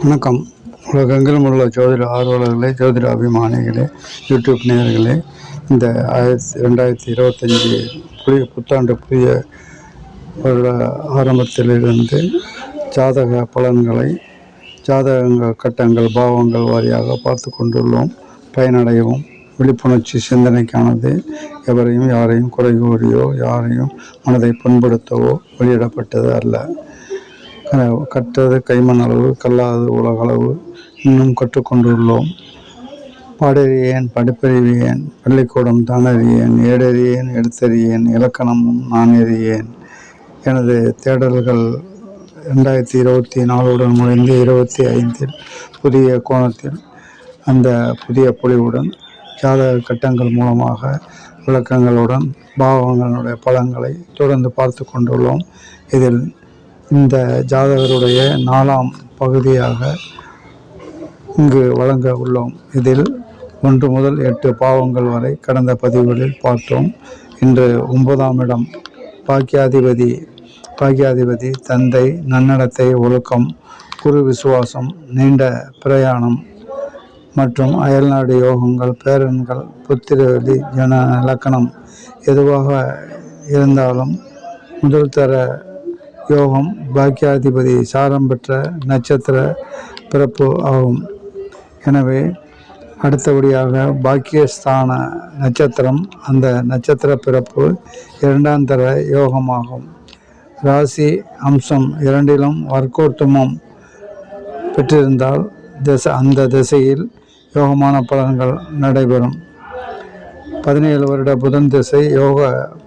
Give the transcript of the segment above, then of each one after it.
வணக்கம். உலகெங்கிலும் உள்ள ஜோதிட ஆர்வலர்களே ஜோதிட அபிமானிகளே யூடியூப் நேயர்களே இந்த ஆயிரத்தி ரெண்டாயிரத்தி இருபத்தஞ்சி புதிய புத்தாண்டு புதிய வருட ஆரம்பத்திலிருந்து ஜாதக பலன்களை ஜாதகங்கள் கட்டங்கள் பாவங்கள் வாரியாக பார்த்து கொண்டுள்ளோம். பயனடையவும் விழிப்புணர்ச்சி சிந்தனைக்கானது எவரையும் யாரையும் குறை கூறியோ யாரையும் மனதை புண்படுத்தவோ வெளியிடப்பட்டது அல்ல. கற்றது கைமண் அளவு கல்லாதது உலகளவு இன்னும் கற்றுக்கொண்டுள்ளோம். பாடறியேன் படிப்பறிவியேன் பள்ளிக்கூடம் தானறியேன் ஏடறியேன் எடுத்தறியேன் இலக்கணமும் நான் எறியேன் எனது தேடல்கள் ரெண்டாயிரத்தி இருபத்தி நாலுடன் முடிந்து இருபத்தி ஐந்தில் புதிய கோணத்தில் அந்த புதிய பொலிவுடன் ஜாதக கட்டங்கள் மூலமாக விளக்கங்களுடன் பாவங்களுடைய பலன்களை தொடர்ந்து பார்த்து கொண்டுள்ளோம். இதில் இந்த ஜாதகருடைய நாலாம் பகுதியாக இங்கு வழங்க உள்ளோம். இதில் ஒன்று முதல் எட்டு பாவங்கள் வரை கடந்த பதிவுகளில் பார்த்தோம். இன்று ஒன்பதாம் இடம் பாக்கியாதிபதி பாக்கியாதிபதி தந்தை நன்னடத்தை ஒழுக்கம் குரு விசுவாசம் நீண்ட பிரயாணம் மற்றும் அயல்நாடு யோகங்கள் பேரன்கள் புத்திரவெளி ஜன லக்கணம் எதுவாக இருந்தாலும் முதல் தர யோகம் பாக்கியாதிபதி சாரம் பெற்ற நட்சத்திர பிறப்பு ஆகும். எனவே அடுத்தபடியாக பாக்கியஸ்தான நட்சத்திரம் அந்த நட்சத்திர பிறப்பு இரண்டாம் தர யோகமாகும். ராசி அம்சம் இரண்டிலும் வர்க்கோத்தமம் பெற்றிருந்தால் திசை அந்த திசையில் யோகமான பலன்கள் நடைபெறும். பதினேழு வருட புதன் திசை யோக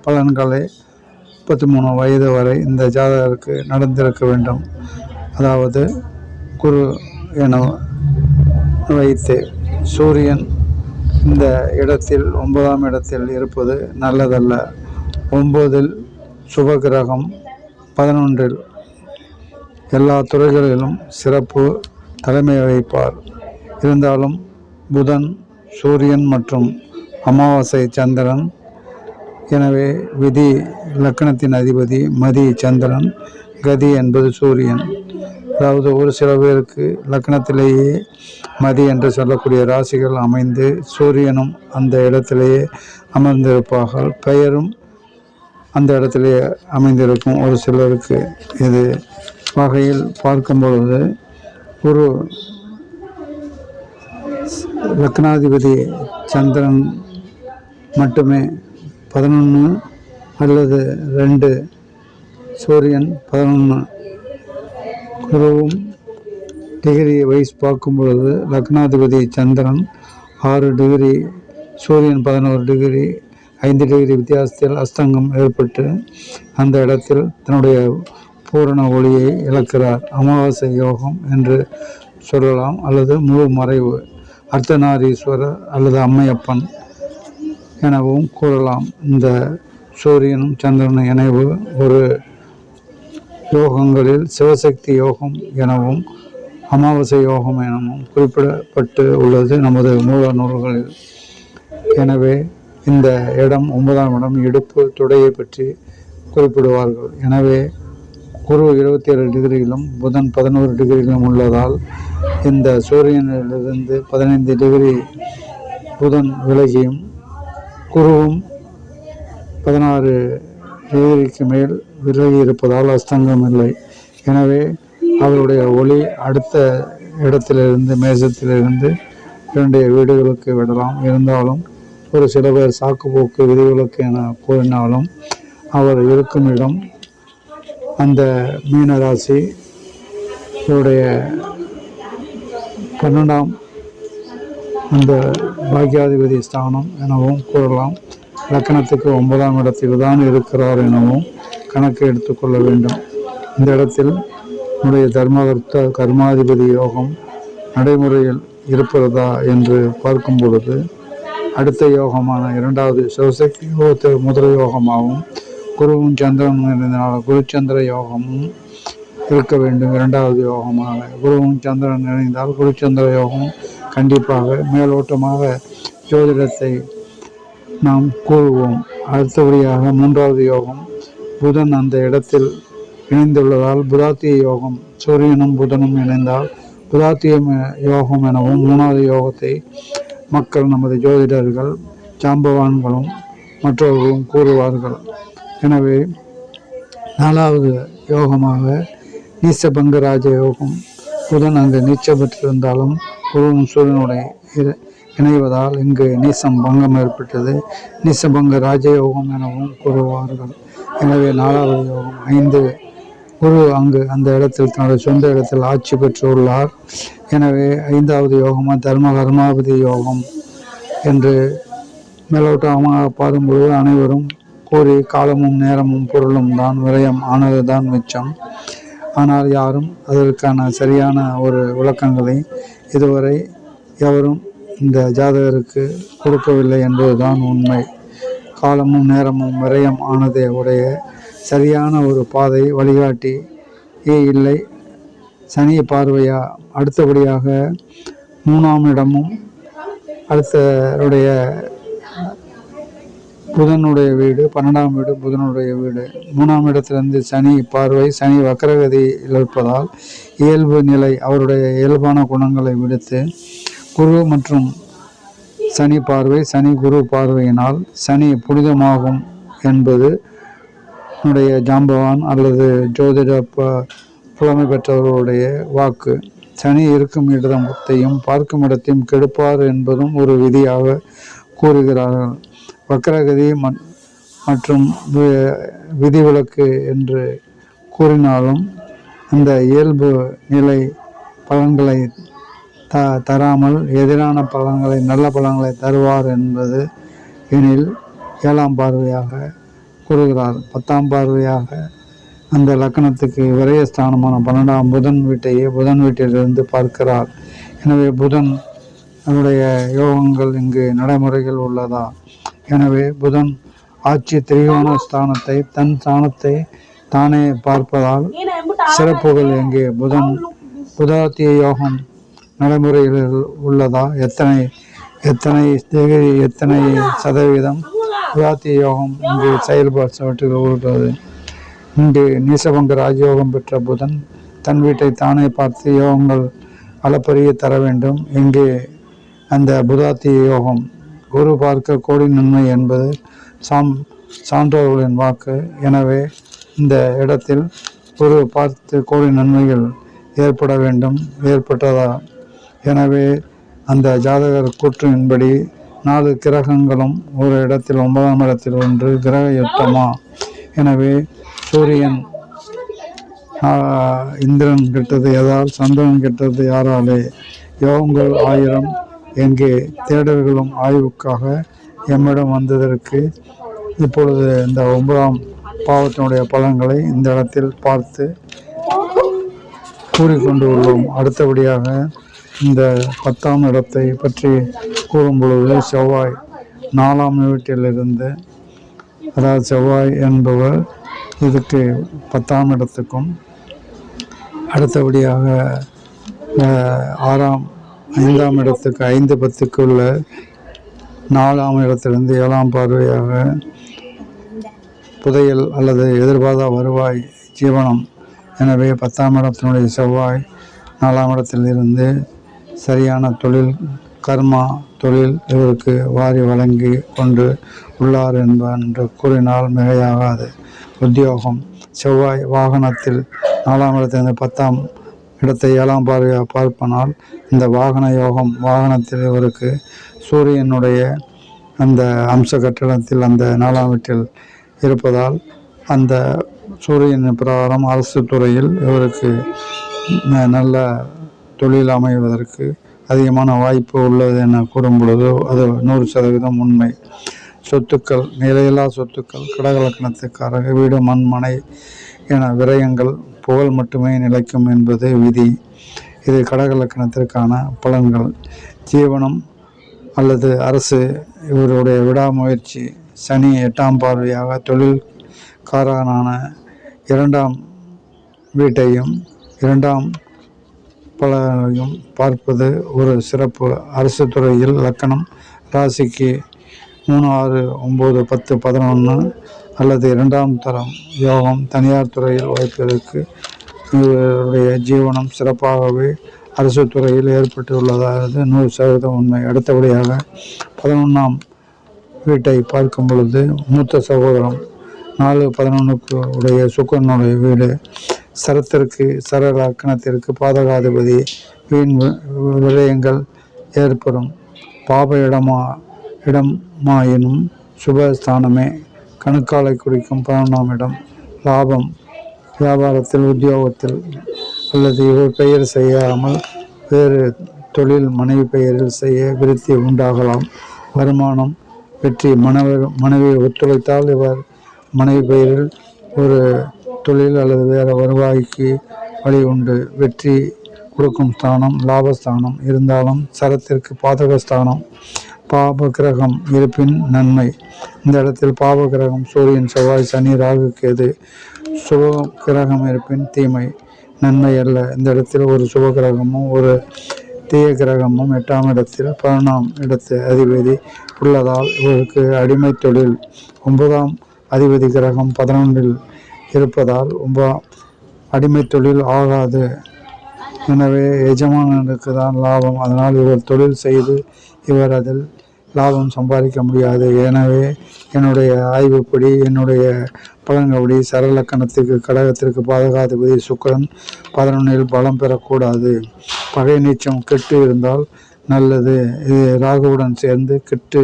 பலன்களை முப்பத்தி மூணு வயது வரை இந்த ஜாதகருக்கு நடந்திருக்க வேண்டும். அதாவது குரு என வைத்து சூரியன் இந்த இடத்தில் ஒன்பதாம் இடத்தில் இருப்பது நல்லதல்ல. ஒன்பதில் சுபகிரகம் பதினொன்றில் எல்லா துறைகளிலும் சிறப்பு தலைமை வகிப்பார். இருந்தாலும் புதன் சூரியன் மற்றும் அமாவாசை சந்திரன் எனவே விதி லக்கணத்தின் அதிபதி மதி சந்திரன் கதி என்பது சூரியன். அதாவது ஒரு சில பேருக்கு லக்னத்திலேயே மதி என்று சொல்லக்கூடிய ராசிகள் அமைந்து சூரியனும் அந்த இடத்திலேயே அமர்ந்திருப்பார்கள். பெயரும் அந்த இடத்திலே அமைந்திருக்கும் ஒரு சிலருக்கு இது. வகையில் பார்க்கும் பொழுது ஒரு லக்னாதிபதி சந்திரன் மட்டுமே பதினொன்று அல்லது ரெண்டு சூரியன் பதினொன்று குருவும் டிகிரி வைஸ் பார்க்கும் பொழுது லக்னாதிபதி சந்திரன் ஆறு டிகிரி சூரியன் பதினோரு டிகிரி ஐந்து டிகிரி வித்தியாசத்தில் அஸ்தங்கம் ஏற்பட்டு அந்த இடத்தில் தன்னுடைய பூரண ஒளியை இழக்கிறார். அமாவாசை யோகம் என்று சொல்லலாம். அல்லது முழு மறைவு அர்த்தநாரீஸ்வரர் அல்லது அம்மையப்பன் எனவும் கூறலாம். இந்த சூரியனும் சந்திரனும் இணைவு ஒரு யோகங்களில் சிவசக்தி யோகம் எனவும் அமாவாசை யோகம் எனவும் குறிப்பிடப்பட்டு உள்ளது நமது மூல நூல்களில். எனவே இந்த இடம் ஒன்பதாம் இடம் இடுப்பு துடையை பற்றி குறிப்பிடுவார்கள். எனவே குரு இருபத்தி ஏழு டிகிரியிலும் புதன் பதினோரு டிகிரியிலும் உள்ளதால் இந்த சூரியனிலிருந்து பதினைந்து டிகிரி புதன் விலகியும் குருவும் பதினாறு டிகிரிக்கு மேல் விலகி இருப்பதால் அஸ்தங்கம் இல்லை. எனவே அவருடைய ஒளி அடுத்த இடத்திலிருந்து மேசத்திலிருந்து இரண்டு வீடுகளுக்கு விடலாம். இருந்தாலும் ஒரு சில பேர் சாக்குப்போக்கு விதிவிலக்கு என கூறினாலும் அவர் இருக்கும் இடம் அந்த மீனராசி இவருடைய பன்னெண்டாம் அந்த பாக்கியாதிபதி ஸ்தானம் எனவும் கூறலாம். லக்கணத்துக்கு ஒன்பதாம் இடத்தில் தான் இருக்கிறார் எனவும் கணக்கு எடுத்துக்கொள்ள வேண்டும். இந்த இடத்தில் நம்முடைய தர்மகர்த்த கர்மாதிபதி யோகம் நடைமுறையில் இருக்கிறதா என்று பார்க்கும் பொழுது அடுத்த யோகமான இரண்டாவது சிவசக்தி யோகத்தை முதல் யோகமாகவும் குருவும் சந்திரனும் இருந்தனால குருச்சந்திர யோகமும் இருக்க வேண்டும். இரண்டாவது யோகமாக குருவும் சந்திரன் இணைந்தால் குருச்சந்திர யோகம் கண்டிப்பாக மேலோட்டமாக ஜோதிடத்தை நாம் கூறுவோம். அடுத்தபடியாக மூன்றாவது யோகம். புதன் அந்த இடத்தில் இணைந்துள்ளதால் புதாத்திய யோகம். சூரியனும் புதனும் இணைந்தால் புதாத்திய யோகம் எனவும் மூணாவது யோகத்தை மக்கள் நமது ஜோதிடர்கள் ஜாம்பவான்களும் மற்றவர்களும் கூறுவார்கள். எனவே நாலாவது யோகமாக நீசபங்க ராஜ யோகம். புதன் அங்கு நீச்சப்பட்டிருந்தாலும் குருவும் சூரியனுடைய இணைவதால் இங்கு நீசம் பங்கம் ஏற்பட்டது. நீசபங்க ராஜயோகம் எனவும் கூறுவார்கள். எனவே நாலாவது யோகம் ஐந்து. குரு அங்கு அந்த இடத்தில் தனது சொந்த இடத்தில் ஆட்சி பெற்றுள்ளார். எனவே ஐந்தாவது யோகமாக தர்ம கர்மாபதி யோகம் என்று மேலோட்டமாக பாடும்பொழுது அனைவரும் கூறி காலமும் நேரமும் பொருளும் தான் விரயம் ஆனது தான் மிச்சம். ஆனால் யாரும் அதற்கான சரியான ஒரு விளக்கங்களை இதுவரை எவரும் இந்த ஜாதகருக்கு கொடுக்கவில்லை என்பதுதான் உண்மை. காலமும் நேரமும் விரயம் ஆனதே உடைய சரியான ஒரு பாதை வழிகாட்டி இல்லை. சனி பார்வையா அடுத்தபடியாக மூணாம் இடமும் அடுத்தருடைய புதனுடைய வீடு பன்னெண்டாம் வீடு புதனுடைய வீடு. மூணாம் இடத்திலிருந்து சனி பார்வை சனி வக்கரகதியில் இருப்பதால் இயல்பு நிலை அவருடைய இயல்பான குணங்களை விடுத்து குரு மற்றும் சனி பார்வை சனி குரு பார்வையினால் சனி புனிதமாகும் என்பது உடைய ஜாம்பவான் அல்லது ஜோதிட புலமை பெற்றவர்களுடைய வாக்கு. சனி இருக்கும் இடத்தையும் பார்க்கும் இடத்தையும் கெடுப்பார் என்பதும் ஒரு விதியாக கூறுகிறார்கள். வக்கரகதி ம- மற்றும் விதிவிலக்கு என்று கூறினாலும் அந்த இயல்பு நிலை பலன்களை த தராமல் எதிரான பலன்களை நல்ல பலன்களை தருவார் என்பது எனில் ஏழாம் பார்வையாக கூறுகிறார். பத்தாம் பார்வையாக அந்த லக்கணத்துக்கு விரயஸ்தானமான பன்னெண்டாம் புதன் வீட்டையே புதன் வீட்டிலிருந்து பார்க்கிறார். எனவே புதன் அவருடைய யோகங்கள் இங்கு நடைமுறைகள் உள்ளதா? எனவே புதன் ஆட்சி திரிகோண ஸ்தானத்தை தன் ஸ்தானத்தை தானே பார்ப்பதால் சிறப்புகள் எங்கே? புதன் புதாத்திய யோகம் நடைமுறையில் உள்ளதா? எத்தனை எத்தனை டிகிரி எத்தனை சதவீதம் புதாத்திய யோகம் இங்கு செயல்பாட்டு உள்ளது? இங்கு நீசபங்க ராஜயோகம் பெற்ற புதன் தன் வீட்டை தானே பார்த்து யோகங்கள் அளப்பரிய தர வேண்டும். இங்கே அந்த புதாத்திய யோகம் குரு பார்க்க கோடி நன்மை என்பது சாம் சான்றோர்களின் வாக்கு. எனவே இந்த இடத்தில் குரு பார்த்து கோடி நன்மைகள் ஏற்பட வேண்டும். ஏற்பட்டதா? எனவே அந்த ஜாதகர் கூற்றின்படி நாலு கிரகங்களும் ஒரு இடத்தில் ஒன்பதாம் இடத்தில் ஒன்று கிரக யுத்தமா? எனவே சூரியன் இந்திரன் கெட்டது எதால் சந்திரன் கெட்டது யாராலே? யோகங்கள் ஆயிரம். எங்கே? தேடல்களும் ஆய்வுக்காக எம்மிடம் வந்ததற்கு இப்பொழுது இந்த ஒன்பதாம் பாவத்தினுடைய பலன்களை இந்த இடத்தில் பார்த்து கூறிக்கொண்டு உள்ளோம். அடுத்தபடியாக இந்த பத்தாம் இடத்தை பற்றி கூறும் பொழுது செவ்வாய் நாலாம் வீட்டிலிருந்து அதாவது செவ்வாய் என்பவர் இதுக்கு பத்தாம் இடத்துக்கும் அடுத்தபடியாக ஆறாம் ஐந்தாம் இடத்துக்கு ஐந்து பத்துக்கு உள்ள நாலாம் இடத்திலிருந்து ஏழாம் பார்வையாக புதையல் அல்லது எதிர்பாராத வருவாய் ஜீவனம். எனவே பத்தாம் இடத்தினுடைய செவ்வாய் நாலாம் இடத்திலிருந்து சரியான தொழில் கர்மா தொழில் இவருக்கு வாரி வழங்கி கொண்டு உள்ளார் என்பார் என்று கூறினால் மிகையாகாது. உத்தியோகம். செவ்வாய் வாகனத்தில் நாலாம் இடத்திலிருந்து பத்தாம் இடத்தை ஏழாம் பார்வையாக பார்ப்பனால் இந்த வாகன யோகம் வாகனத்தில் இவருக்கு சூரியனுடைய அந்த அம்ச கட்டிடத்தில் அந்த நாலாம் வீட்டில் இருப்பதால் அந்த சூரியன் பிரகாரம் அரசு துறையில் இவருக்கு நல்ல தொழில் அமைவதற்கு அதிகமான வாய்ப்பு உள்ளது என கூறும் பொழுது அது நூறு சதவீதம் உண்மை. சொத்துக்கள் நிலையில்லா சொத்துக்கள் கடகலக்கணத்துக்காரக வீடு மண் மனை என விரயங்கள் புகழ் மட்டுமே நிலைக்கும் என்பது விதி. இது கடகலக்கணத்திற்கான பலன்கள். ஜீவனம் அல்லது அரசு இவருடைய விடாமுயற்சி. சனி எட்டாம் பார்வையாக தொழில்காரனான இரண்டாம் வீட்டையும் இரண்டாம் பலனையும் பார்ப்பது ஒரு சிறப்பு. அரசு துறையில் லக்கணம் ராசிக்கு மூணு ஆறு ஒம்பது பத்து பதினொன்று அல்லது இரண்டாம் தரம் யோகம் தனியார் துறையில் வாய்ப்பதற்கு இவருடைய ஜீவனம் சிறப்பாகவே அரசு துறையில் ஏற்பட்டுள்ளதாவது நூறு சதவீதம் உண்மை. அடுத்தபடியாக பதினொன்றாம் வீட்டை பார்க்கும் பொழுது மூத்த சகோதரம் நாலு பதினொன்றுக்கு உடைய சுக்கரனுடைய வீடு சரத்திற்கு சர லக்கணத்திற்கு பாதகாதிபதி வீண் விரயங்கள் ஏற்படும். பாப இடமா இடமாயினும் சுபஸ்தானமே. கணுக்காலை குறிக்கும் பதினொன்றாம் இடம். லாபம் வியாபாரத்தில் உத்தியோகத்தில் அல்லது இவர் பெயர் செய்யாமல் வேறு தொழில் மனைவி பெயரில் செய்ய விருத்தி உண்டாகலாம். வருமானம் வெற்றி மனைவி மனைவி ஒத்துழைத்தால் இவர் மனைவி பெயரில் ஒரு தொழில் அல்லது வேறு வருவாய்க்கு வழி உண்டு. வெற்றி கொடுக்கும் ஸ்தானம் லாபஸ்தானம். இருந்தாலும் சரத்திற்கு பாதக ஸ்தானம் பாப கிரகம் இருப்பின் நன்மை. இந்த இடத்தில் பாப கிரகம் சூரியன் செவ்வாய் சனி ராகு கேது. சுப கிரகம் இருப்பின் தீமை. நன்மை அல்ல. இந்த இடத்தில் ஒரு சுப கிரகமும் ஒரு தீய கிரகமும் எட்டாம் இடத்தில் பதினொன்றாம் இடத்து அதிபதி உள்ளதால் இவருக்கு அடிமை தொழில். ஒன்பதாம் அதிபதி கிரகம் பதினொன்றில் இருப்பதால் ரொம்ப அடிமை தொழில் ஆகாது. எனவே எஜமானனுக்கு தான் லாபம். அதனால் இவர் தொழில் செய்து இவர் அதில் லாபம் சம்பாதிக்க முடியாது. எனவே என்னுடைய ஆய்வுப்படி என்னுடைய பலன்கப்படி சரலக்கணத்துக்கு கடகத்திற்கு பாதகாதிபதி சுக்கரன் பதினொன்னில் பலம் பெறக்கூடாது. பகை நீச்சம் கெட்டு இருந்தால் நல்லது. இது ராகுவுடன் சேர்ந்து கெட்டு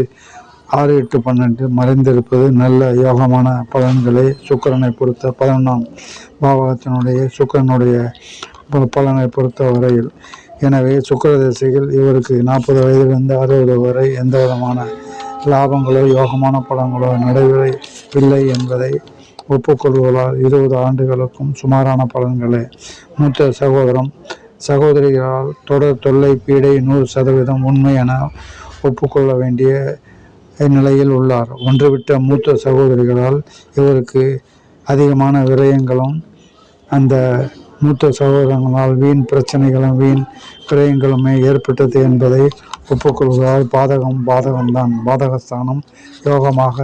ஆறு எட்டு பன்னெண்டு மறைந்திருப்பது நல்ல யோகமான பலன்களை. சுக்கிரனை பொறுத்த பதினொன்றாம் பாவகத்தினுடைய சுக்கிரனுடைய பலனை பொறுத்த வரையில். எனவே சுக்கிர திசையில் இவருக்கு நாற்பது வயதிலிருந்து அறுபது வரை எந்த விதமான லாபங்களோ யோகமான பலன்களோ நடைபெறவில்லை என்பதை ஒப்புக்கொள்வதால் இருபது ஆண்டுகளுக்கும் சுமாரான பலன்களே. மூத்த சகோதரம் சகோதரிகளால் தொடர் தொல்லை பீடை நூறு சதவீதம் உண்மை என ஒப்புக்கொள்ள வேண்டிய நிலையில் உள்ளார். ஒன்றுவிட்ட மூத்த சகோதரிகளால் இவருக்கு அதிகமான விரயங்களும் அந்த மூத்த சகோதரங்களால் வீண் பிரச்சனைகளும் வீண் விரயங்களுமே ஏற்பட்டது என்பதை ஒப்புக்கொள்வதால் பாதகம் பாதகம்தான் பாதகஸ்தானம் யோகமாக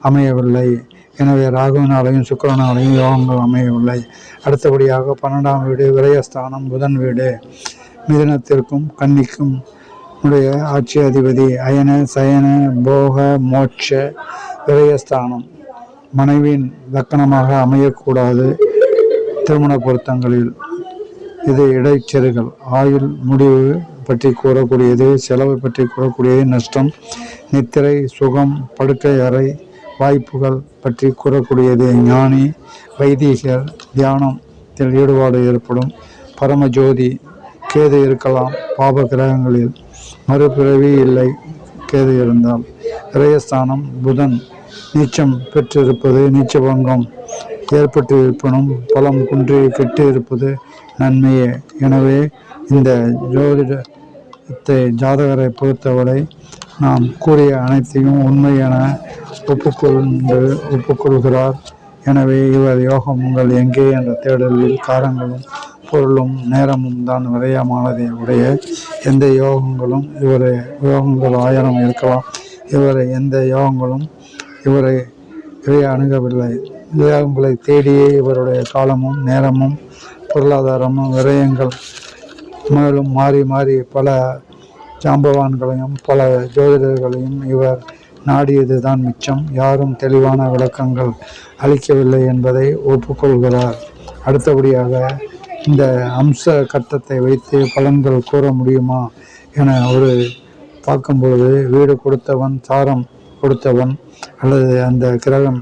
அமையவில்லை. எனவே ராகுவினாலையும் சுக்கரனாலையும் யோகங்கள் அமையவில்லை. அடுத்தபடியாக பன்னெண்டாம் வீடு விரயஸ்தானம் புதன் வீடு மிதினத்திற்கும் கன்னிக்கும் உடைய ஆட்சி அதிபதி அயன சயன போக மோட்ச விரயஸ்தானம். மனைவியின் லக்கணமாக அமையக்கூடாது திருமண பொருத்தங்களில். இது இடைச்செருகள் ஆயுள் முடிவு பற்றி கூறக்கூடியது செலவு பற்றி கூறக்கூடியது நஷ்டம் நித்திரை சுகம் படுக்கை அறை வாய்ப்புகள் பற்றி கூறக்கூடியது ஞானி வைதிகர் தியானத்தில் ஈடுபாடு ஏற்படும். பரமஜோதி கேது இருக்கலாம் பாப கிரகங்களில். மறுபிறவி இல்லை. கேது இருந்தால் இறையஸ்தானம் புதன். நீச்சம் பெற்றிருப்பது நீச்சபங்கம். ஏற்பட்டு இருப்பினும் பலம் குன்றி கெட்டு இருப்பது நன்மையே. எனவே இந்த ஜோதிடத்தை ஜாதகரை பொறுத்தவரை நாம் கூறிய அனைத்தையும் உண்மை என ஒப்புக்கொண்டு ஒப்புக்கொள்கிறார். எனவே இவர் யோகம் உங்கள் எங்கே என்ற தேடலில் காரங்களும் பொருளும் நேரமும் தான் விரயமானதை உடைய எந்த யோகங்களும் இவரை யோகங்கள் ஆயிரம் இருக்கலாம். இவரை எந்த யோகங்களும் இவரை இவை அணுகவில்லை. யோகங்களை தேடியே இவருடைய காலமும் நேரமும் பொருளாதாரமும் விரயங்கள் மேலும் மாறி மாறி பல ஜாம்பவான்களையும் பல ஜோதிடர்களையும் இவர் நாடியது தான் மிச்சம். யாரும் தெளிவான விளக்கங்கள் அளிக்கவில்லை என்பதை ஒப்புக்கொள்கிறார். அடுத்தபடியாக இந்த அம்ச கட்டத்தை வைத்து பலன்கள் கூற முடியுமா என ஒரு பார்க்கும்பொழுது வீடு கொடுத்தவன் சாரம் கொடுத்தவன் அல்லது அந்த கிரகம்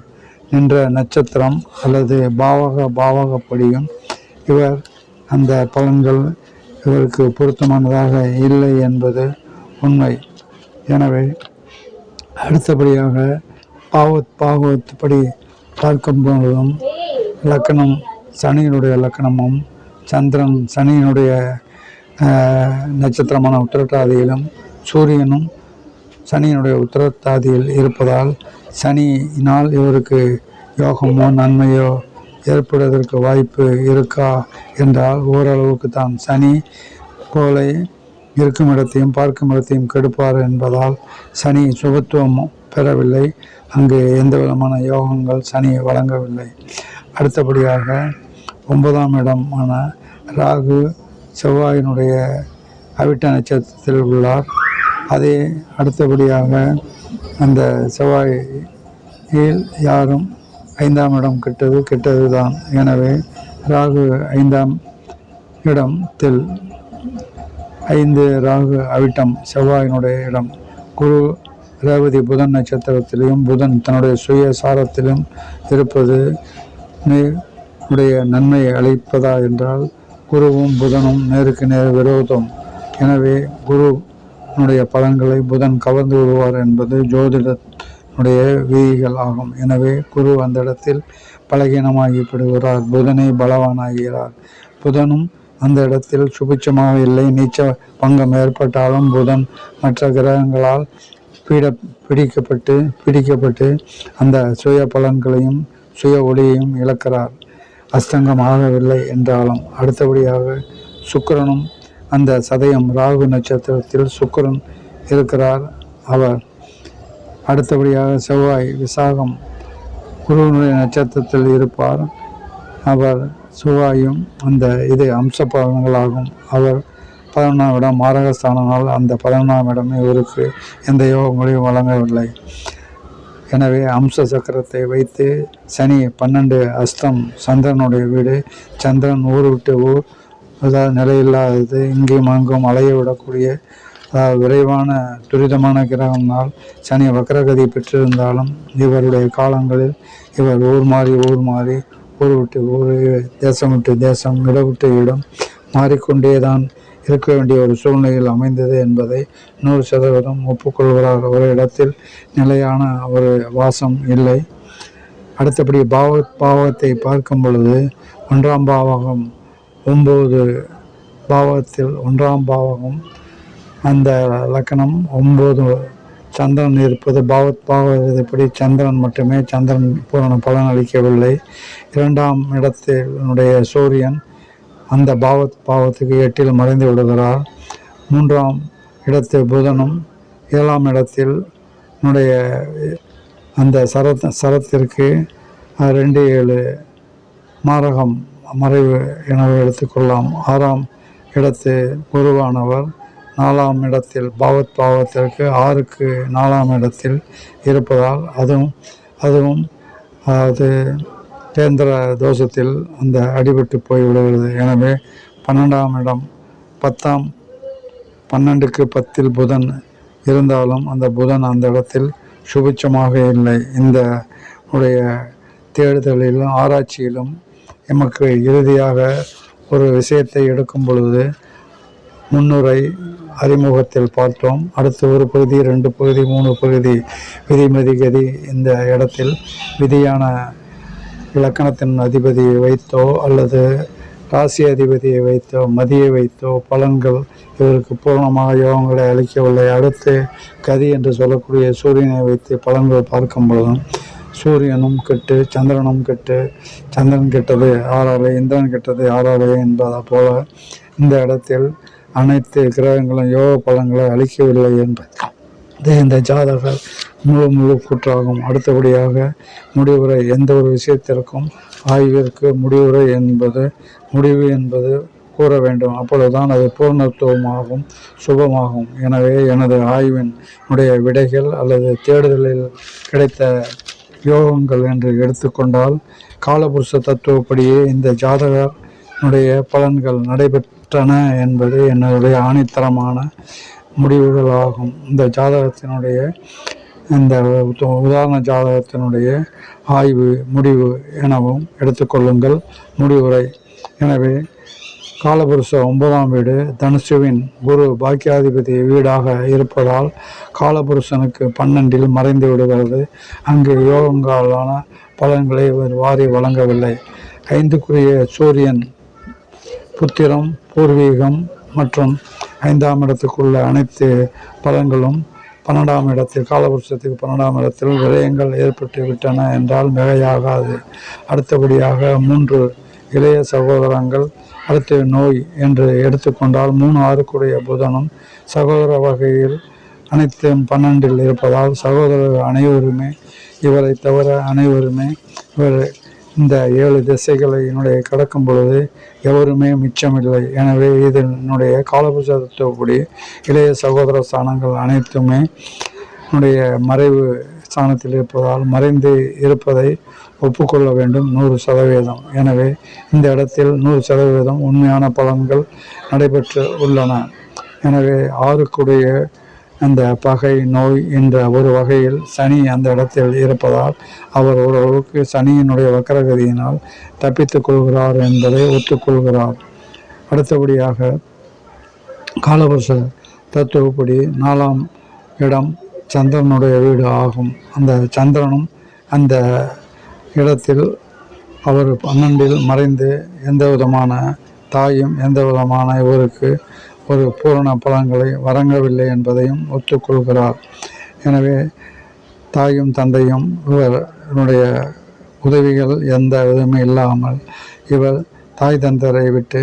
நின்ற நட்சத்திரம் அல்லது பாவக பாவகப்படியும் இவர் அந்த பலன்கள் இவருக்கு பொருத்தமானதாக இல்லை என்பது உண்மை. எனவே அடுத்தபடியாக பாவத் பாகவத்துப்படி பார்க்கும் பொழுதும் லக்கணம் சனியினுடைய லக்கணமும் சந்திரன் சனியினுடைய நட்சத்திரமான உத்திரட்டாதியிலும் சூரியனும் சனியினுடைய உத்திரத்தாதியில் இருப்பதால் சனியினால் இவருக்கு யோகமோ நன்மையோ ஏற்படுவதற்கு வாய்ப்பு இருக்கா என்றால் ஓரளவுக்கு தான். சனி போல இருக்கும் இடத்தையும் பார்க்கும் இடத்தையும் கெடுப்பார் என்பதால் சனி சுபத்துவம் பெறவில்லை. அங்கு எந்த விதமான யோகங்கள் சனி வழங்கவில்லை. அடுத்தபடியாக ஒன்பதாம் இடமான ராகு செவ்வாயினுடைய அவிட்ட நட்சத்திரத்தில் உள்ளார். அதே அடுத்தபடியாக அந்த செவ்வாயில் யாரும் ஐந்தாம் இடம் கெட்டது கெட்டது தான் எனவே ராகு ஐந்தாம் இடத்தில் ஐந்து ராகு அவிட்டம் செவ்வாயினுடைய இடம். குரு ரேவதி புதன் நட்சத்திரத்திலையும் புதன் தன்னுடைய சுய சாரத்திலும் இருப்பது உடைய நன்மை அளிப்பதா என்றால் குருவும் புதனும் நேருக்கு நேர் விரோதம். எனவே குருனுடைய பலன்களை புதன் கவர்ந்து விடுவார் என்பது ஜோதிடனுடைய விதிகள் ஆகும். எனவே குரு அந்த இடத்தில் பலகீனமாகிவிடுகிறார் புதனை பலவானாகிறார். புதனும் அந்த இடத்தில் சுபிட்சமாக இல்லை நீச்ச பங்கம் ஏற்பட்டாலும் புதன் மற்ற கிரகங்களால் பீட பிடிக்கப்பட்டு பிடிக்கப்பட்டு அந்த சுய பலன்களையும் சுய ஒளியையும் இழக்கிறார். அஸ்தங்கம் ஆகவில்லை என்றாலும் அடுத்தபடியாக சுக்கரனும் அந்த சதயம் ராகு நட்சத்திரத்தில் சுக்கரன் இருக்கிறார். அவர் அடுத்தபடியாக செவ்வாய் விசாகம் குருவனுடைய நட்சத்திரத்தில் இருப்பார். அவர் செவ்வாயும் அந்த இது அம்ச பலன்களாகும் அவர் பதினொன்றாம் இடம் மாரகஸ்தானனால் அந்த பதினொன்றாம் இடம் இவருக்கு எந்த யோகங்களையும் வழங்கவில்லை. எனவே அம்ச சக்கரத்தை வைத்து சனி பன்னெண்டு அஸ்தம் சந்திரனுடைய வீடு சந்திரன் ஊர் விட்டு ஊர் அதாவது நிலையில்லாதது இங்கேயும் அங்கும் அலைய விடக்கூடிய அதாவது விரைவான துரிதமான கிரகம்னால் சனி வக்கரகதி பெற்றிருந்தாலும் இவருடைய காலங்களில் இவர் ஊர் மாறி ஊர் மாறி ஊர் விட்டு ஊர் தேசம் விட்டு தேசம் இடம் விட்டு இடம் மாறிக்கொண்டே தான் இருக்க வேண்டிய ஒரு சூழ்நிலையில் அமைந்தது என்பதை நூறு சதவீதம் ஒப்புக்கொள்கிறார் ஒரு இடத்தில் நிலையான ஒரு வாசம் இல்லை. அடுத்தபடி பாவ பாவத்தை பார்க்கும் பொழுது ஒன்றாம் பாவகம் ஒம்பது பாவத்தில் ஒன்றாம் பாவகம் அந்த லக்கணம் ஒம்பது சந்திரன் இருப்பது பாவத் பாவப்படி சந்திரன் மட்டுமே சந்திரன் பூரண பலன் அளிக்கவில்லை. இரண்டாம் இடத்தினுடைய சூரியன் அந்த பாவத் பாவத்துக்கு எட்டில் மறைந்து விடுகிறார். மூன்றாம் இடத்து புதனும் ஏழாம் இடத்தில் என்னுடைய அந்த சரத் சரத்திற்கு ரெண்டு ஏழு மாரகம் மறைவு என எடுத்துக்கொள்ளலாம் ஆறாம் இடத்து குருவானவர் நாலாம் இடத்தில் பாவத் பாவத்திற்கு ஆறுக்கு நாலாம் இடத்தில் இருப்பதால் அதுவும் அதுவும் அது கேந்திர தோஷத்தில் அந்த அடிபட்டு போய் விடுகிறது எனவே பன்னெண்டாம் இடம் பத்தாம் பன்னெண்டுக்கு பத்தில் புதன் இருந்தாலும் அந்த புதன் அந்த இடத்தில் சுபிட்சமாக இல்லை. இந்த உடைய தேடுதலிலும் ஆராய்ச்சியிலும் எமக்கு இறுதியாக ஒரு விஷயத்தை எடுக்கும் பொழுது முன்னுரை அறிமுகத்தில் பார்த்தோம். அடுத்து ஒரு பகுதி ரெண்டு பகுதி மூணு பகுதி விதிமதி கதி இந்த இடத்தில் விதியான இலக்கணத்தின் அதிபதியை வைத்தோ அல்லது ராசி அதிபதியை வைத்தோ மதியை வைத்தோ பலன்கள் இவருக்கு பூர்ணமாக யோகங்களை அளிக்கவில்லை. அடுத்து கதி என்று சொல்லக்கூடிய சூரியனை வைத்து பலன்கள் பார்க்கும் பொழுதும் சூரியனும் கெட்டு சந்திரனும் கெட்டு சந்திரன் கெட்டது ஆறாலை இந்திரன் கெட்டது ஆறாலை என்பதை போல இந்த இடத்தில் அனைத்து கிரகங்களும் யோக பலன்களை அளிக்கவில்லை என்பது. இந்த ஜாதகர் முழு முழு கூற்றாகும். அடுத்தபடியாக முடிவுரை எந்த ஒரு விஷயத்திற்கும் ஆய்விற்கு முடிவுரை என்பது முடிவு என்பது கூற வேண்டும். அப்பொழுதுதான் அது பூர்ணத்துவமாகும் சுபமாகும். எனவே எனது ஆய்வின் உடைய விடைகள் அல்லது தேடுதலில் கிடைத்த யோகங்கள் என்று எடுத்துக்கொண்டால் காலபுருஷ தத்துவப்படியே இந்த ஜாதகனுடைய பலன்கள் நடைபெற்றன என்பது என்னுடைய ஆணித்தரமான முடிவுகளாகும். இந்த ஜாதகத்தினுடைய இந்த உதாரண ஜாதகத்தினுடைய ஆய்வு முடிவு எனவும் எடுத்துக்கொள்ளுங்கள் முடிவுரை. எனவே காலபுருஷ ஒன்பதாம் வீடு தனுஷுவின் குரு பாக்கியாதிபதி வீடாக இருப்பதால் காலபுருஷனுக்கு பன்னெண்டில் மறைந்து விடுகிறது. அங்கு யோகங்களான பலன்களை வாரி வழங்கவில்லை. ஐந்துக்குரிய சூரியன் புத்திரம் பூர்வீகம் மற்றும் ஐந்தாம் இடத்துக்குள்ள அனைத்து பலன்களும் பன்னெண்டாம் இடத்தில் காலபுருஷத்துக்கு பன்னெண்டாம் இடத்தில் விரயங்கள் ஏற்பட்டு விட்டன என்றால் மிகையாகாது. அடுத்தபடியாக மூன்று இளைய சகோதரங்கள் அடுத்து நோய் என்று எடுத்துக்கொண்டால் மூணு ஆறுக்குடைய புதனும் சகோதர வகையில் அனைத்தும் பன்னெண்டில் இருப்பதால் சகோதரர் அனைவருமே இவரை தவிர அனைவருமே இவர் இந்த ஏழு திசைகளினுடைய கடக்கும் பொழுது எவருமே மிச்சமில்லை. எனவே இதனுடைய காலபுஷத்துவப்படி இளைய சகோதர ஸ்தானங்கள் அனைத்துமே என்னுடைய மறைவு ஸ்தானத்தில் இருப்பதால் மறைந்து இருப்பதை ஒப்புக்கொள்ள வேண்டும். நூறு சதவீதம். எனவே இந்த இடத்தில் நூறு சதவீதம் உண்மையான பலன்கள் நடைபெற்று உள்ளன. எனவே ஆறுக்குடைய அந்த பகை நோய் என்ற ஒரு வகையில் சனி அந்த இடத்தில் இருப்பதால் அவர் ஓரளவுக்கு சனியினுடைய வக்கரகதியினால் தப்பித்துக் கொள்கிறார் என்பதை ஒத்துக்கொள்கிறார். அடுத்தபடியாக காலவர்ஷ தத்துவப்படி நாலாம் இடம் சந்திரனுடைய வீடு ஆகும். அந்த சந்திரனும் அந்த இடத்தில் அவர் பன்னெண்டில் மறைந்து எந்த விதமான தாயும் எந்த விதமான இவருக்கு ஒரு பூரண பலன்களை வழங்கவில்லை என்பதையும் ஒத்துக்கொள்கிறார். எனவே தாயும் தந்தையும் இவருடைய உதவிகள் எந்த விதமே இல்லாமல் இவர் தாய் தந்தரை விட்டு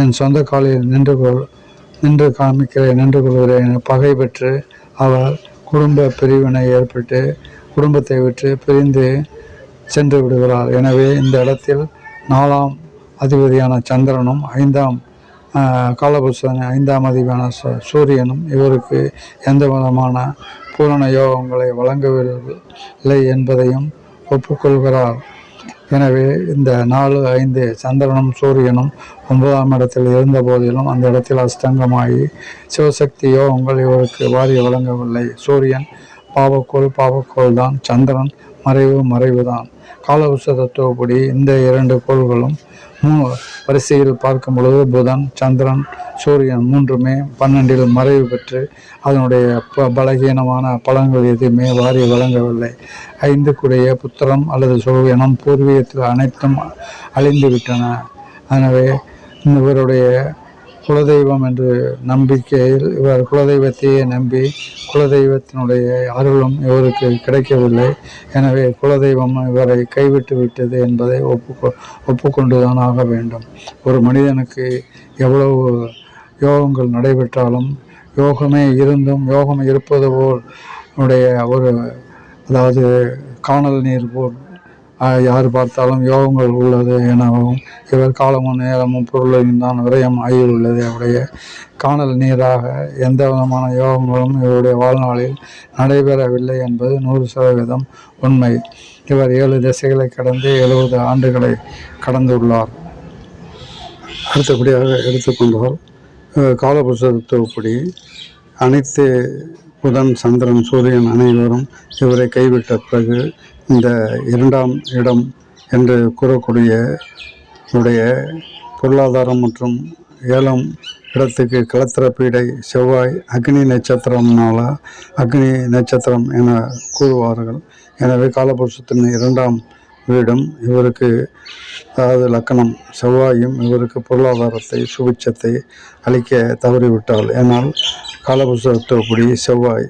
என் சொந்த காலில் நின்று கொள் நின்று காமிக்கிறேன் நின்று கொள்கிறேன் என பகை பெற்று அவர் குடும்ப பிரிவினை ஏற்பட்டு குடும்பத்தை விட்டு பிரிந்து சென்று விடுகிறார். எனவே இந்த இடத்தில் நாலாம் அதிபதியான சந்திரனும் ஐந்தாம் காலபுருஷன் ஐந்தாம் அதிபான சு- சூரியனும் இவருக்கு எந்த விதமான பூரண யோகங்களை வழங்கவில்லை என்பதையும் ஒப்புக்கொள்கிறார். எனவே இந்த நாலு ஐந்து சந்திரனும் சூரியனும் ஒன்பதாம் இடத்தில் இருந்த போதிலும் அந்த இடத்தில் அஸ்தங்கமாகி சிவசக்தி யோகங்கள் இவருக்கு வாரி வழங்கவில்லை. சூரியன் பாவக்கோள் பாவக்கோள் தான் சந்திரன் மறைவு மறைவு தான் கால தத்துவப்படி இந்த இரண்டு கோள்களும் மூ வரிசையில் பார்க்கும் பொழுது புதன் சந்திரன் சூரியன் மூன்றுமே பன்னெண்டில் மறைவு பெற்று அதனுடைய ப பலகீனமான பலன்கள் எதுவுமே வாரி வழங்கவில்லை. ஐந்துக்குடைய புத்திரம் அல்லது சூரியனும் பூர்வீகத்தில் அனைத்தும் அழிந்துவிட்டன. எனவே இவருடைய குலதெய்வம் என்று நம்பிக்கையில் இவர் குலதெய்வத்தையே நம்பி குலதெய்வத்தினுடைய அருளும் இவருக்கு கிடைக்கவில்லை. எனவே குலதெய்வம் இவரை கைவிட்டு விட்டது என்பதை ஒப்புக்கொ ஒப்புக்கொண்டுதான் ஆக வேண்டும். ஒரு மனிதனுக்கு எவ்வளவு யோகங்கள் நடைபெற்றாலும் யோகமே இருந்தும் யோகம் இருப்பது போல் உடைய ஒரு அதாவது காணல் நீர் போல் யார் பார்த்தாலும் யோகங்கள் உள்ளது எனவும் இவர் காலமும் நேரமும் பொருளையும் தான் விரயம் ஆகியுள்ளது அவருடைய காணல் நீராக எந்த விதமான யோகங்களும் இவருடைய வாழ்நாளில் நடைபெறவில்லை என்பது நூறு சதவீதம் உண்மை. இவர் ஏழு திசைகளை கடந்து எழுபது ஆண்டுகளை கடந்துள்ளார். அடுத்தபடியாக எடுத்துக்கொண்டால் அஹ், காலபுருஷத்துவப்படி அனைத்து புதன் சந்திரன் சூரியன் அனைவரும் இவரை கைவிட்ட பிறகு இந்த இரண்டாம் இடம் என்று கூறக்கூடிய உடைய பொருளாதாரம் மற்றும் ஏழாம் இடத்துக்கு களத்திர பீடை செவ்வாய் அக்னி நட்சத்திரம்னால அக்னி நட்சத்திரம் என கூறுவார்கள். எனவே காலபுருஷத்தின் இரண்டாம் வீடும் இவருக்கு அதாவது லக்கணம் செவ்வாயும் இவருக்கு பொருளாதாரத்தை சுபிட்சத்தை அளிக்க தவறிவிட்டால் ஏனால் காலபுருஷத்துவப்படி செவ்வாய்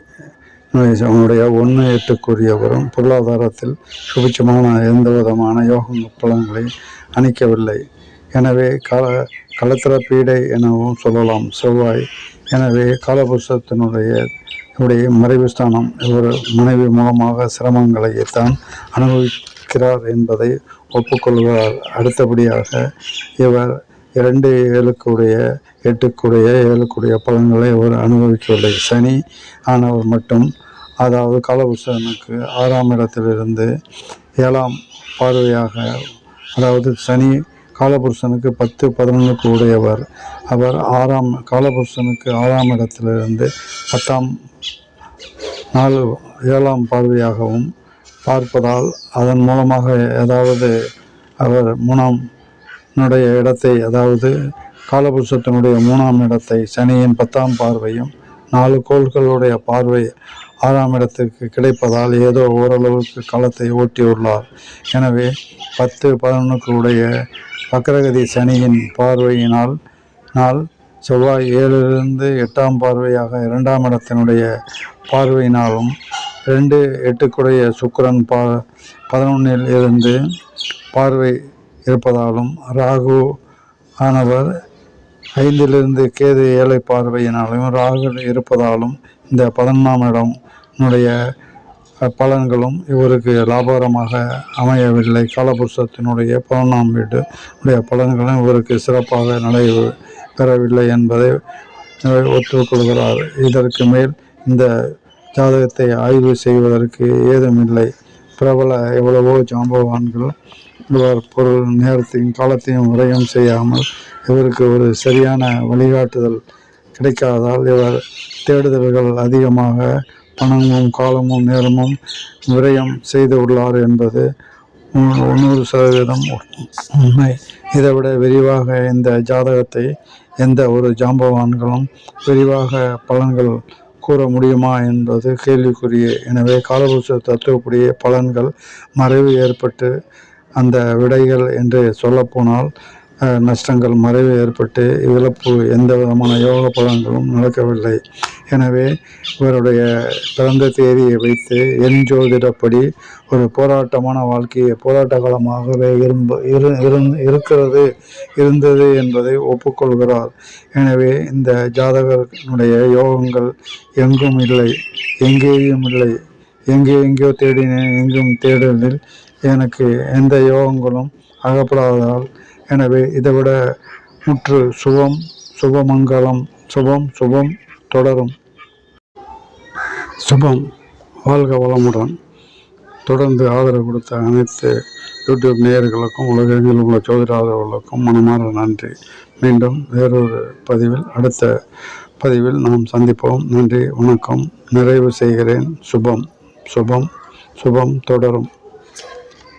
அவனுடைய ஒன்று எட்டுக்குரியவரும் பொருளாதாரத்தில் சுபிட்சமான எந்த விதமான யோக பலன்களை அணிக்கவில்லை. எனவே கால களத்திர பீடை எனவும் சொல்லலாம். செவ்வாய். எனவே காலபுருஷத்தினுடைய இவருடைய மறைவுஸ்தானம் இவர் மனைவி மூலமாக சிரமங்களைத்தான் அனுபவிக்கிறார் என்பதை ஒப்புக்கொள்கிறார். அடுத்தபடியாக இவர் இரண்டு ஏழுக்குடைய எட்டுக்குடைய ஏழுக்குடைய பலன்களை அவர் அனுபவிக்கவில்லை. சனி ஆனவர் மட்டும் அதாவது காலபுருஷனுக்கு ஆறாம் இடத்திலிருந்து ஏழாம் பார்வையாக அதாவது சனி காலபுருஷனுக்கு பத்து பதினொன்றுக்கு உடையவர். அவர் ஆறாம் காலபுருஷனுக்கு ஆறாம் இடத்திலிருந்து பத்தாம் நாலு ஏழாம் பார்வையாகவும் பார்ப்பதால் அதன் மூலமாக ஏதாவது அவர் மூணாம் னுடைய இடத்தை அதாவது காலபுருஷத்தினுடைய மூணாம் இடத்தை சனியின் பத்தாம் பார்வையும் நாலு கோள்களுடைய பார்வை ஆறாம் இடத்துக்கு கிடைப்பதால் ஏதோ ஓரளவுக்கு காலத்தை ஓட்டியுள்ளார் எனவே பத்து பதினொன்றுக்கு உடைய வக்கரகதி சனியின் பார்வையினால் நாள் செவ்வாய் ஏழிலிருந்து எட்டாம் பார்வையாக இரண்டாம் இடத்தினுடைய பார்வையினாலும் ரெண்டு எட்டுக்குடைய சுக்கரன் பா பதினொன்றில் இருந்து பார்வை இருப்பதாலும் ராகு ஆனவர் ஐந்திலிருந்து கேது ஏழை பார்வையினாலும் ராகு இருப்பதாலும் இந்த பதினொன்றாம் இடம்னுடைய பலன்களும் இவருக்கு லாபகரமாக அமையவில்லை. காலபுருஷத்தினுடைய பதினொன்றாம் வீடு உடைய பலன்களும் இவருக்கு சிறப்பாக நடை பெறவில்லை என்பதை ஒத்துக்கொள்கிறார். இதற்கு மேல் இந்த ஜாதகத்தை ஆய்வு செய்வதற்கு ஏதுமில்லை. பிரபல எவ்வளவோ ஜாம்பவான்கள் இவர் பொருள் நேரத்தையும் காலத்தையும் விரயம் செய்யாமல் இவருக்கு ஒரு சரியான வழிகாட்டுதல் கிடைக்காதால் இவர் தேடுதல்கள் அதிகமாக பணமும் காலமும் நேரமும் விரயம் செய்து உள்ளார் என்பது நூறு சதவீதம் உண்மை. இதைவிட விரிவாக இந்த ஜாதகத்தை எந்த ஒரு ஜாம்பவான்களும் விரிவாக பலன்கள் கூற முடியுமா என்பது கேள்விக்குரிய. எனவே காலபுருஷ தத்துவப்படியே பலன்கள் மறைவு ஏற்பட்டு அந்த விடைகள் என்று சொல்லப்போனால் நஷ்டங்கள் மறைவு ஏற்பட்டு இழப்பு எந்த விதமான யோக பலன்களும் நடக்கவில்லை. எனவே இவருடைய பிறந்த தேதியை வைத்து என் ஜோதிடப்படி ஒரு போராட்டமான வாழ்க்கையை போராட்ட காலமாகவே இரும்ப இரு இருந்- இருக்கிறது இருந்தது என்பதை ஒப்புக்கொள்கிறார். எனவே இந்த ஜாதகனுடைய யோகங்கள் எங்கும் இல்லை எங்கேயும் இல்லை. எங்கே எங்கேயோ தேடினேன் எங்கும் தேடலில் எனக்கு எந்த யோகங்களும் அகப்படாததால் எனவே இதைவிட முற்று சுபம் சுபமங்கலம் சுபம் சுபம் தொடரும். சுபம் வாழ்க வளமுடன். தொடர்ந்து ஆதரவு கொடுத்த அனைத்து யூடியூப் நேயர்களுக்கும் உலகெங்கில் உள்ள ஜோதிடாதவர்களுக்கும் மனமார்ந்த நன்றி. மீண்டும் வேறொரு பதிவில் அடுத்த பதிவில் நாம் சந்திப்போம். நன்றி வணக்கம். நிறைவு செய்கிறேன். சுபம் சுபம் சுபம் தொடரும்.